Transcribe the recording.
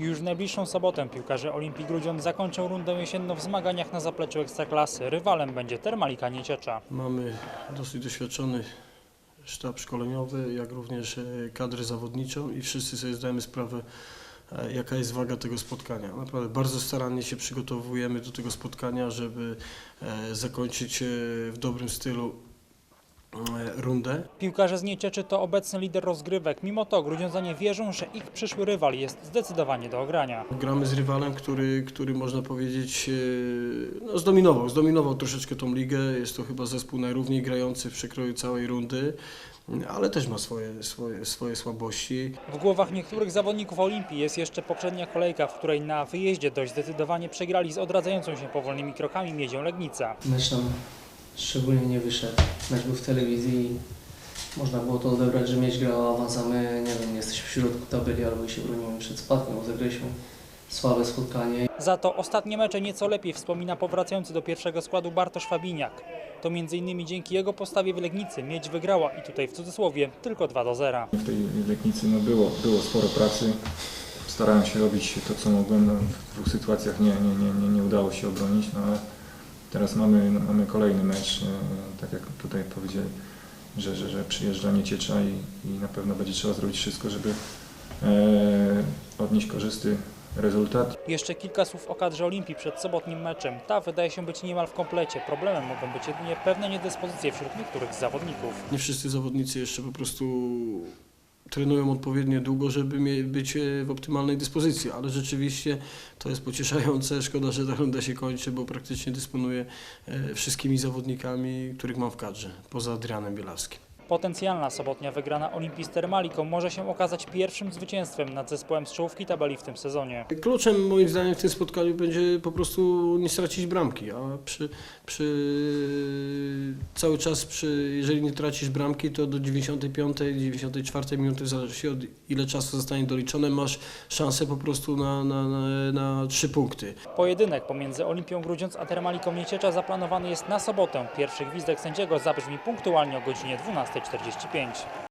Już w najbliższą sobotę piłkarze Olimpii Grudziądz zakończą rundę jesienną w zmaganiach na zapleczu Ekstraklasy. Rywalem będzie Termalika Nieciecza. Mamy dosyć doświadczony sztab szkoleniowy, jak również e, kadrę zawodniczą i wszyscy sobie zdajemy sprawę, e, jaka jest waga tego spotkania. Naprawdę bardzo starannie się przygotowujemy do tego spotkania, żeby e, zakończyć w dobrym stylu rundę. Piłkarze z Niecieczy to obecny lider rozgrywek. Mimo to Grudziądzanie wierzą, że ich przyszły rywal jest zdecydowanie do ogrania. Gramy z rywalem, który, który można powiedzieć e, no, zdominował, zdominował troszeczkę tą ligę. Jest to chyba zespół najrówniej grający w przekroju całej rundy, ale też ma swoje, swoje, swoje słabości. W głowach niektórych zawodników Olimpii jest jeszcze poprzednia kolejka, w której na wyjeździe dość zdecydowanie przegrali z odradzającą się powolnymi krokami Miedzią Legnica. Nam szczególnie nie wyszedł. Mecz był w telewizji i można było to odebrać, że mieć grała awans, a my, nie wiem, jesteśmy w środku tabeli albo się bronimy przed spadkiem, bo zagraliśmy słabe spotkanie. Za to ostatnie mecze nieco lepiej wspomina powracający do pierwszego składu Bartosz Fabiniak. To m.in. dzięki jego postawie w Legnicy Miedź wygrała i tutaj w cudzysłowie tylko 2 do 0. W tej Legnicy no było, było sporo pracy. Starałem się robić to, co mogłem. No, w dwóch sytuacjach nie, nie, nie, nie, nie udało się obronić, no ale teraz mamy, mamy kolejny mecz, e, tak jak tutaj powiedzieli, że, że, że przyjeżdża Nieciecza i, i na pewno będzie trzeba zrobić wszystko, żeby e, odnieść korzystny rezultat. Jeszcze kilka słów o kadrze Olimpii przed sobotnim meczem. Ta wydaje się być niemal w komplecie. Problemem mogą być jedynie pewne niedyspozycje wśród niektórych zawodników. Nie wszyscy zawodnicy jeszcze po prostu trenują odpowiednio długo, żeby być e, w optymalnej dyspozycji, ale rzeczywiście to jest pocieszające. Szkoda, że ta runda się kończy, bo praktycznie dysponuję e, wszystkimi zawodnikami, których mam w kadrze, poza Adrianem Bielawskim. Potencjalna sobotnia wygrana Olimpii z Termaliką może się okazać pierwszym zwycięstwem nad zespołem z czołówki tabeli w tym sezonie. Kluczem moim zdaniem w tym spotkaniu będzie po prostu nie stracić bramki, a przy, przy cały czas, przy, jeżeli nie tracisz bramki, to do 95, 94 minuty, w zależności od ile czasu zostanie doliczone, masz szansę po prostu na, na, na, na trzy punkty. Pojedynek pomiędzy Olimpią Grudziądz a Termaliką Nieciecza zaplanowany jest na sobotę. Pierwszy gwizdek sędziego zabrzmi punktualnie o godzinie 12.45.